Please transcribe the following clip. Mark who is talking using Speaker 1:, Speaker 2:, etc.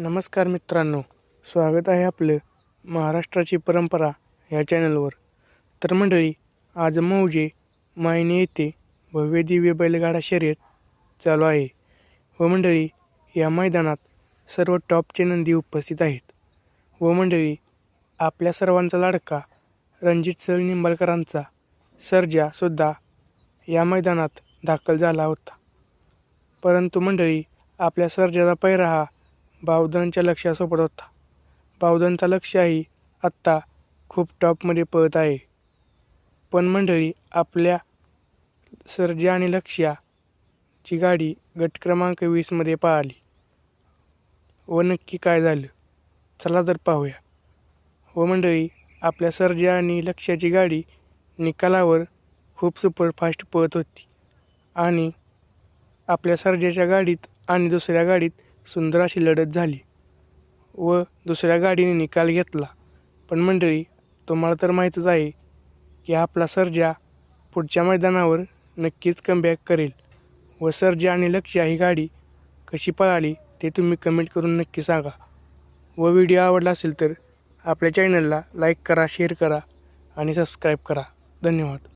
Speaker 1: नमस्कार मित्रांनो स्वागत आहे आपलं महाराष्ट्राची परंपरा ह्या चॅनलवर. तर मंडळी आज मौजे मायने येथे भव्य दिव्य बैलगाडा शर्यत चालू आहे. व मंडळी या मैदानात सर्व टॉपचे नंदी उपस्थित आहेत. व मंडळी आपल्या सर्वांचा लाडका रणजित सर निंबाळकरांचा सर्जासुद्धा या मैदानात दाखल झाला होता. परंतु मंडळी आपल्या सर्जाचा पैरा हा बावधनच्या लक्षासोबत होता. बावधनचा लक्षही आत्ता खूप टॉपमध्ये पळत आहे. पण मंडळी आपल्या सर्जा आणि लक्ष्याची गाडी गट क्रमांक वीसमध्ये पळाली. व नक्की काय झालं? चला तर पाहूया. व मंडळी आपल्या सर्जा आणि लक्ष्याची गाडी निकालावर खूप सुपरफास्ट पळत होती. आणि आपल्या सर्जाच्या गाडीत आणि दुसऱ्या गाडीत सुंदर अशी लढत झाली व दुसऱ्या गाडीने निकाल घेतला. पण मंडळी तुम्हाला तर माहीतच आहे की आपला सर्जा पुढच्या मैदानावर नक्कीच कमबॅक करेल व सर्जा आणि लक्ष्या ही गाडी कशी पळाली ते तुम्ही कमेंट करून नक्की सांगा. व व्हिडिओ आवडला असेल तर आपल्या चॅनलला लाईक करा शेअर करा आणि सबस्क्राईब करा. धन्यवाद.